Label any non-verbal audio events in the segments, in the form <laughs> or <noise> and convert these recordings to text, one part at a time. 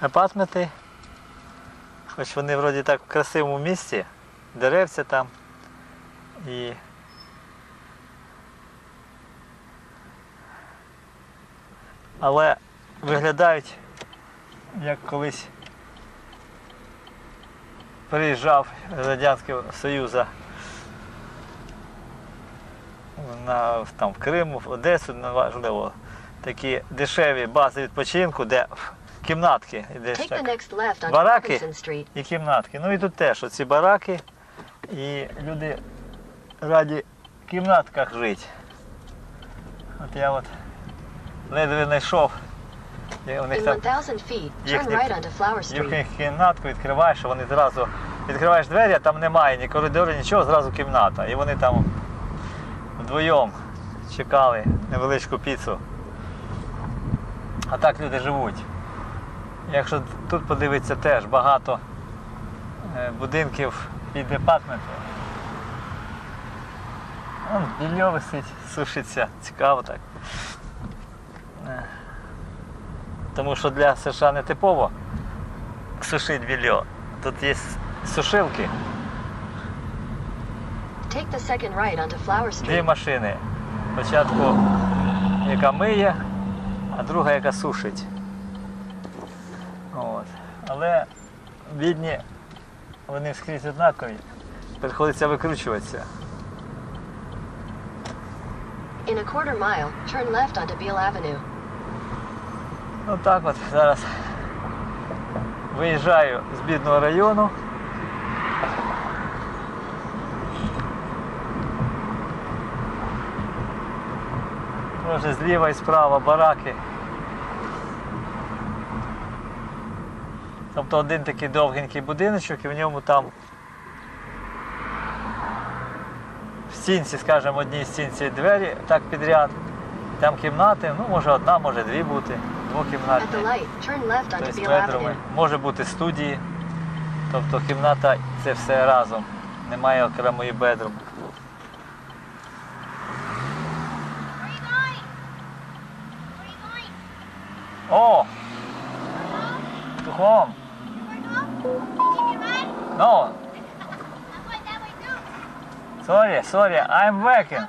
апартменти. Хоч вони вроді так в красивому місці, деревця там. І але виглядають як колись приїжджав з Радянського Союзу на, там, в Криму, в Одесу, неважливо. Такі дешеві бази відпочинку, де кімнатки, Take the так, next left onto Бараки. Robinson Street. і кімнатки. Ну і тут теж оці бараки, і люди раді в кімнатках жити. От я от ледве знайшов. У них In там 1,000 feet, turn їхні- right onto Flower Street. їхню кімнатку відкриваєш, вони зразу відкриваєш двері, а там немає ні коридору, нічого, зразу кімната. І вони там вдвоєм чекали невеличку піцу. А так люди живуть. Якщо тут подивитися теж багато е, будинків під департаментом. Більо висить, сушиться, цікаво так. Е. Тому що для США не типово сушить більо. Тут є сушилки, Take the second right onto Flower дві машини. Спочатку яка миє, а друга яка сушить. От. Але бідні, вони скрізь однакові. Приходиться викручуватися. In a quarter mile, turn left onto Beale Avenue. Ну так от зараз виїжджаю з бідного району. Може зліва і справа бараки. Тобто один такий довгенький будиночок і в ньому там в стінці, скажімо, одній стінці двері так підряд. Там кімнати, ну може одна, може дві бути, двокімнатні. Тобто. Може бути студії. Тобто кімната це все разом. Немає окремої бедрум. Where are No, sorry, sorry, I'm working.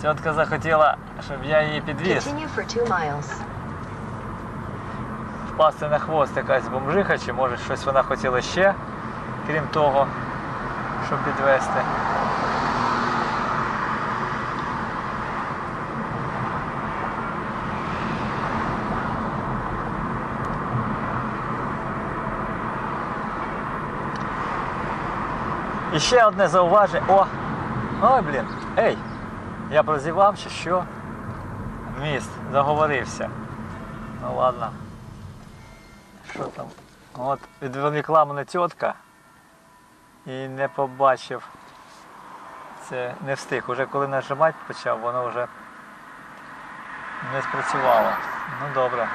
Тітка захотіла, щоб я її підвіз. Впасти на хвост якась бомжиха, чи може щось вона хотіла ще, крім того, щоб підвезти. І ще одне зауваження. О! Ой, блін. Ей! Я прозівав чи що? Міст, заговорився. Ну ладно. Що там? От відволікла мене тітка і не побачив. Це не встиг. Уже коли нажимати почав, воно вже не спрацювало. Ну добре.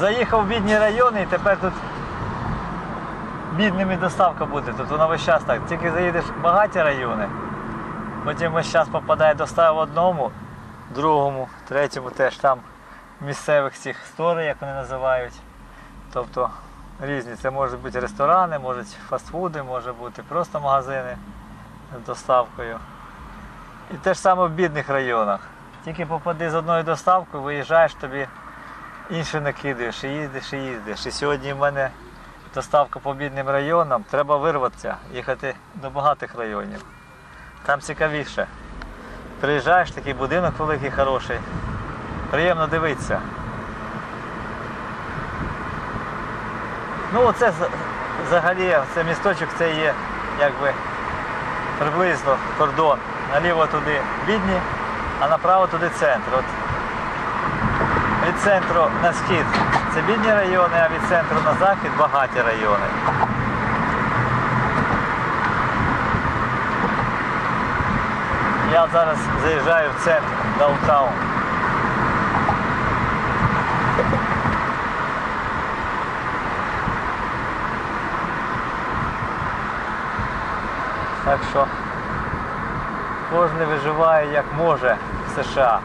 Заїхав в бідні райони і тепер тут бідними доставка буде. Тут вона весь час так. Тільки заїдеш в багаті райони, потім весь час попадає достава в одному, другому, третьому теж там місцевих цих стори, як вони називають. Тобто різні. Це можуть бути ресторани, можуть фастфуди, може бути просто магазини з доставкою. І те ж саме в бідних районах. Тільки попади з одною доставкою, виїжджаєш тобі інше накидаєш, і їздиш, і їздиш. І сьогодні в мене доставка по бідним районам, треба вирватися, їхати до багатих районів. Там цікавіше. Приїжджаєш, такий будинок великий, хороший. Приємно дивитися. Ну, оце взагалі, це місточок, це є якби приблизно кордон. Наліво туди бідні, а направо туди центр. От від центру на схід це бідні райони, а від центру на захід багаті райони. Я зараз заїжджаю в центр даунтаун. Так що кожен виживає як може в США.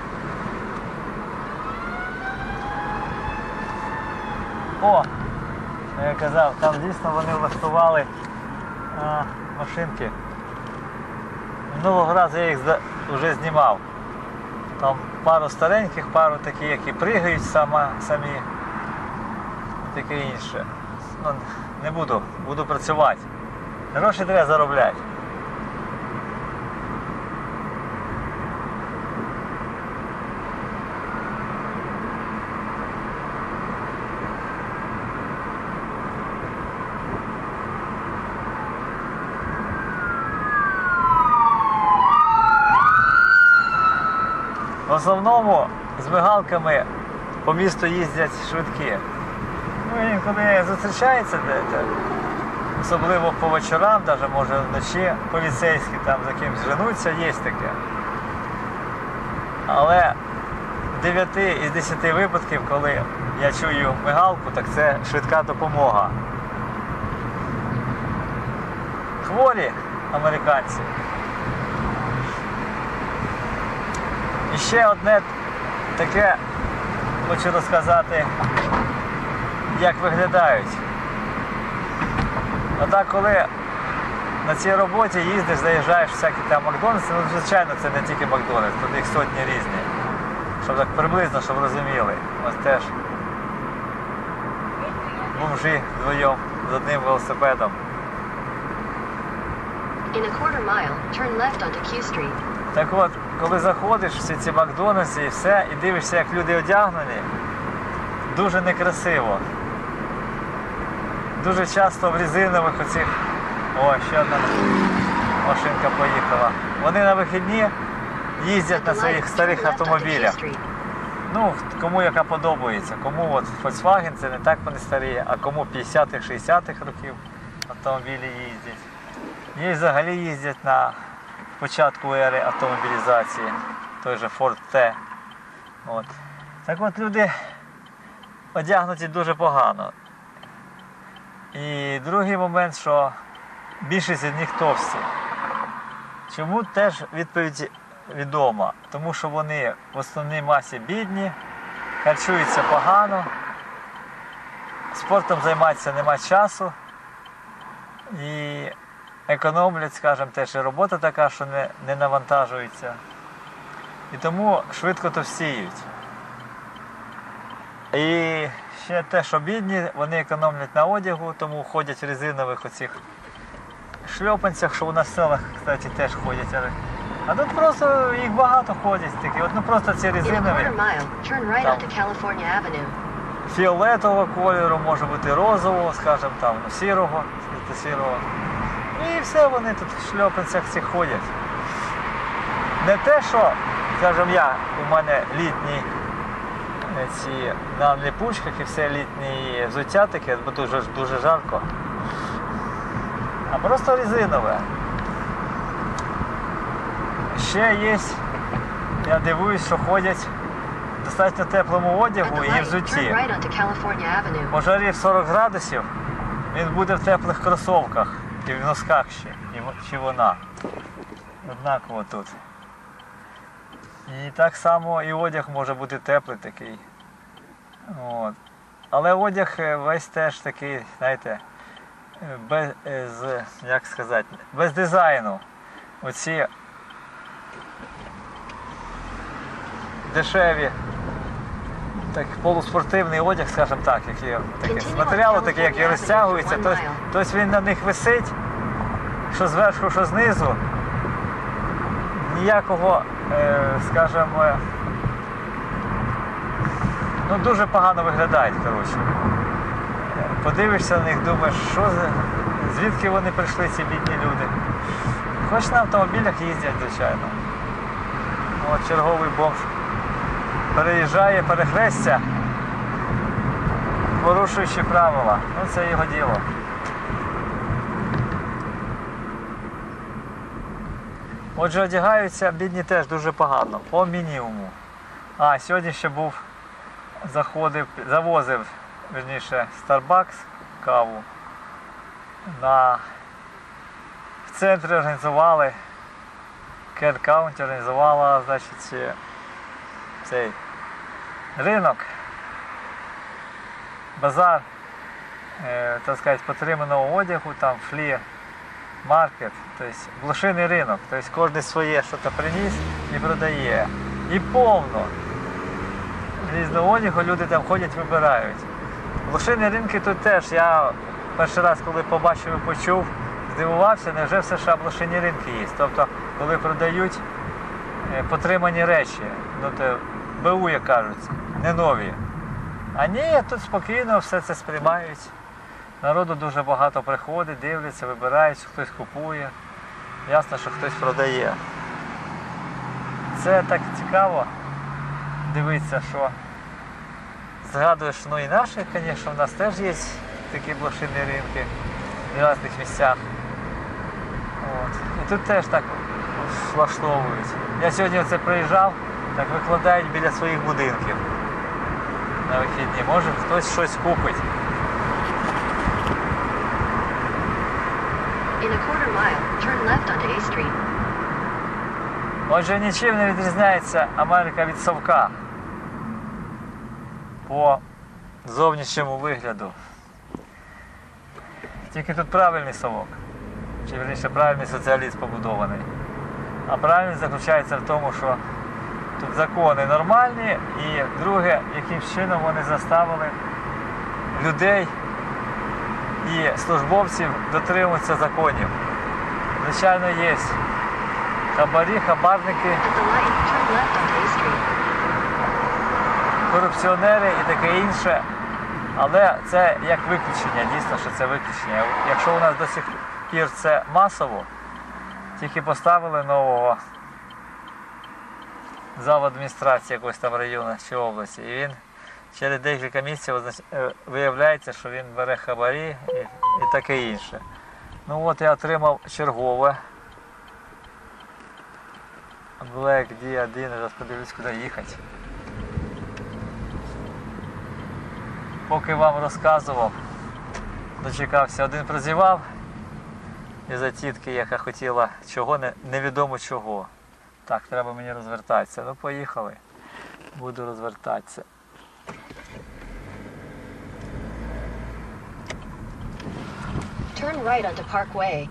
О! Я казав, там дійсно вони влаштували а, машинки. Минулого разу я їх вже знімав. Там пару стареньких, пару такі, які пригають сама, самі. Таке інше. Ну, не буду, буду працювати. Гроші треба заробляти. Основному з мигалками по місту їздять швидкі. Ну, інколи зустрічається де особливо по вечорам, навіть може вночі поліцейські там за кимось женуться, є таке. Але в 9 із 10 випадків, коли я чую мигалку, так це швидка допомога. Хворі американці. І ще одне таке хочу розказати, як виглядають. Отак, коли на цій роботі їздиш, заїжджаєш всякі там Макдональдси, ну звичайно це не тільки Макдональдс, тут їх сотні різні. Щоб так приблизно, щоб розуміли. Ось теж бомжі вдвоєм з одним велосипедом. In a quarter mile, turn left onto Q Street. Так от, коли заходиш в всі ці Макдональдси і все, і дивишся, як люди одягнені, дуже некрасиво. Дуже часто в резинових оцих. О, ще одна машинка поїхала. Вони на вихідні їздять на своїх старих автомобілях. Ну, кому яка подобається. Кому от Volkswagen це не так вони старі, а кому 50-х, 60-х років автомобілі їздять. Є взагалі їздять на початку ери автомобілізації, той же Ford T. От. Так от люди одягнуті дуже погано. І другий момент, що більшість з них товсті. Чому теж відповідь відома? Тому що вони в основній масі бідні, харчуються погано, спортом займатися нема часу і економлять, скажімо, теж і робота така, що не, не навантажується. І тому швидко товстіють. І ще те, що бідні, вони економлять на одягу, тому ходять в резинових оцих шльопанцях, що у нас в селах, кстати, теж ходять. але- А тут просто їх багато ходять такі. От ну просто ці резинові Там. фіолетового кольору, може бути розового, скажімо там, сірого, світло-сірого. І все вони тут в шльопанцях ці ходять. Не те, що, скажімо, я, у мене літні е, ці на липучках і все літні взуття таке, бо дуже, дуже жарко. А просто резинове. Ще є, я дивуюсь, що ходять в достатньо теплому одягу і light, взутті. в 40 градусів він буде в теплих кросовках і в носках ще, і чи вона. Однаково тут. І так само і одяг може бути теплий такий. От. Але одяг е, весь теж такий, знаєте, е, без, е, як сказати, без дизайну. Оці дешеві так, полуспортивний одяг, скажімо так, який такий, з матеріалу, такий, який розтягується, тобто, тобто він на них висить, що зверху, що знизу. Ніякого, е, скажімо, ну дуже погано виглядають, коротше. Подивишся на них, думаєш, що за, звідки вони прийшли, ці бідні люди. Хоч на автомобілях їздять, звичайно. От черговий бомж переїжджає перехрестя, порушуючи правила. Ну це його діло. Отже, одягаються бідні теж дуже погано, по мінімуму. А, сьогодні ще був, заходив, завозив, верніше, Starbucks каву на в центрі організували, Кен Каунті організувала, значить, цей ринок, базар, е, так сказати, потриманого одягу, там флір, маркет, тобто блошиний ринок, тобто кожен своє щось приніс і продає. І повно різного одягу люди там ходять, вибирають. Блошині ринки тут теж. Я перший раз, коли побачив і почув, здивувався, невже в США блошині ринки є. Тобто, коли продають е, потримані речі, ну то БУ, як кажуть, не нові. А ні, тут спокійно все це сприймають. Народу дуже багато приходить, дивляться, вибирають, хтось купує. Ясно, що хтось продає. Це так цікаво дивитися, що згадуєш, ну і наші, звісно, в нас теж є такі блошині ринки в різних місцях. От. І тут теж так влаштовують. Я сьогодні оце приїжджав, так викладають біля своїх будинків на вихідні. Може хтось щось купить. Отже, нічим не відрізняється Америка від совка по зовнішньому вигляду. Тільки тут правильний совок, чи верніше правильний соціалізм побудований. А правильність заключається в тому, що тут закони нормальні, і друге, яким чином вони заставили людей і службовців дотримуватися законів. Звичайно, є хабарі, хабарники. Корупціонери і таке інше. Але це як виключення, дійсно, що це виключення. Якщо у нас до сих пір це масово, тільки поставили нового зав адміністрації якогось там району чи області, і він через декілька місяців е, виявляється, що він бере хабарі і, і таке інше. Ну от я отримав чергове. Black D1, зараз подивлюсь, куди їхати. Поки вам розказував, дочекався, один прозівав із-за тітки, яка хотіла чого, невідомо чого. Так, треба мені розвертатися. Ну, поїхали. Буду розвертатися. Turn right onto Parkway.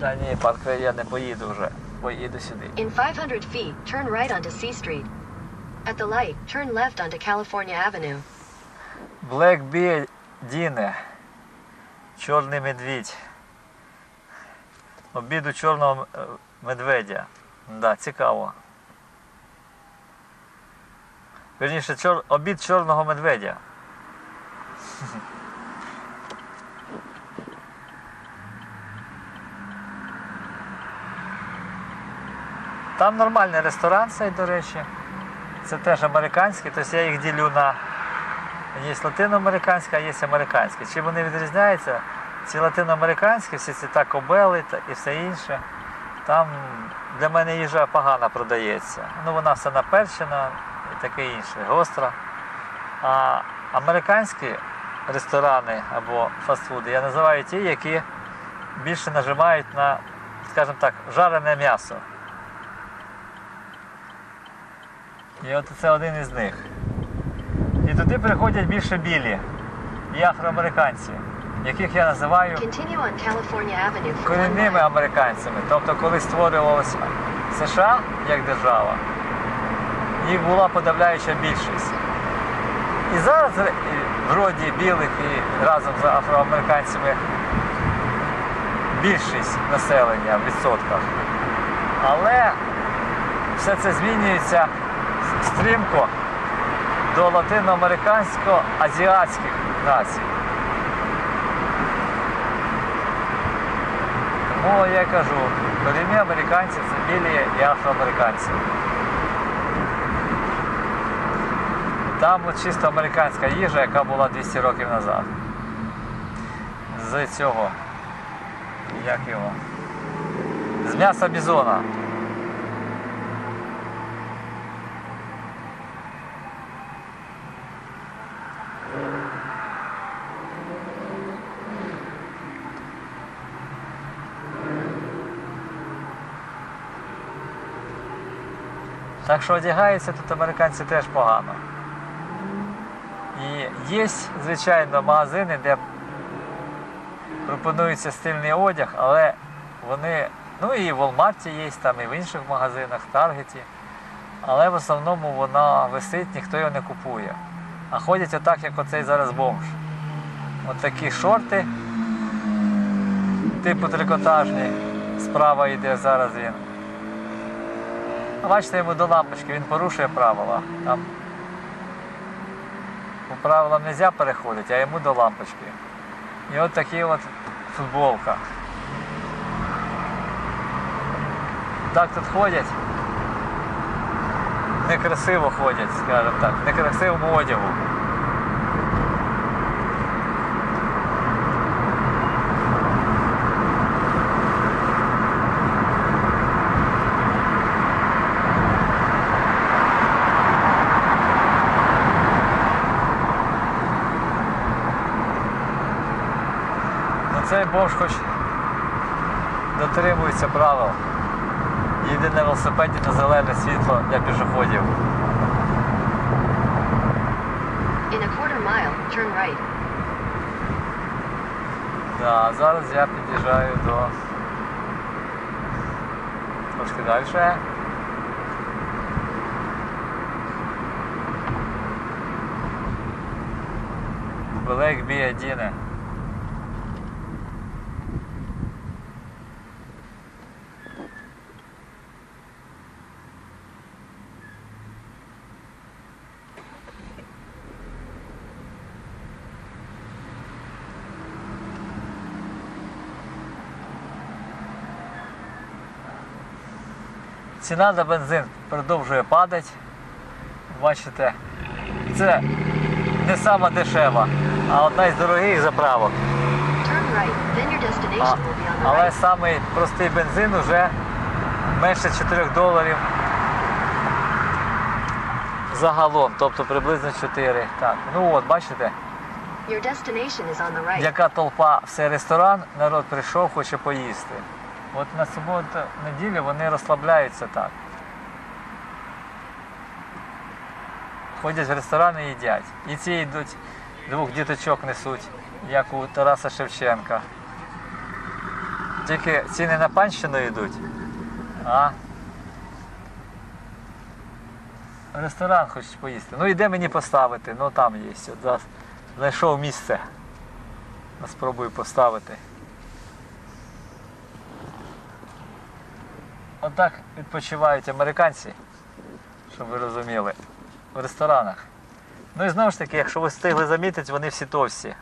Та ні, парк я не поїду вже. Поїду сюди. In 500 feet, turn right onto C Street. At the light, turn left onto California Avenue. Black Bee Діне. Чорний медвідь. Обіду чорного е, медведя. Да, цікаво. Вірніше, чор... обід чорного медведя. <laughs> Там нормальний ресторан цей, до речі. Це теж американський, тобто я їх ділю на Є латиноамериканська, а є американська. Чим вони відрізняються? Ці латиноамериканські, всі ці тако Белли та- і все інше. Там для мене їжа погано продається. Ну вона все наперчена і таке інше, гостра. А американські ресторани або фастфуди я називаю ті, які більше нажимають на, скажімо так, жарене м'ясо. І от це один із них. І туди приходять більше білі і афроамериканці, яких я називаю корінними американцями. Тобто, коли створювалося США як держава, їх була подавляюча більшість. І зараз е, вроді білих і разом з афроамериканцями більшість населення в відсотках. Але все це змінюється стрімко до латиноамерикансько-азіатських націй. Тому я кажу, корінні американці це білі і афроамериканці. Там чисто американська їжа, яка була 200 років назад. З цього, як його? З м'яса бізона. Так що одягаються тут американці теж погано. І є, звичайно, магазини, де пропонується стильний одяг, але вони, ну і в Walmart є, там, і в інших магазинах, в Таргеті. Але в основному вона висить, ніхто його не купує. А ходять отак, як оцей зараз бомж. От такі шорти, типу трикотажні, справа йде зараз він. Бачите, йому до лампочки, він порушує правила. Там по правилам не можна переходити, а йому до лампочки. І от такі от футболка. Так тут ходять. Некрасиво ходять, скажімо так, некрасивому одягу. Цей бомж хоч дотримується правил. Їде на велосипеді на зелене світло для пішоходів. In a quarter mile, turn right. Да, зараз я під'їжджаю до трошки далі. Велик Біадіне. Ціна на бензин продовжує падати. Бачите, це не сама дешева, а одна із дорогих заправок. А, але самий простий бензин вже менше 4 доларів за галон, тобто приблизно 4. Так, ну от, бачите, яка толпа, все ресторан, народ прийшов, хоче поїсти. От на суботу, неділю вони розслабляються так. Ходять в ресторани і їдять. І ці йдуть, двох діточок несуть, як у Тараса Шевченка. Тільки ці не на панщину йдуть, а ресторан хочуть поїсти. Ну і де мені поставити? Ну там є. Зараз знайшов місце. Спробую поставити. Отак відпочивають американці, щоб ви розуміли, в ресторанах. Ну і знову ж таки, якщо ви встигли замітити, вони всі товсті.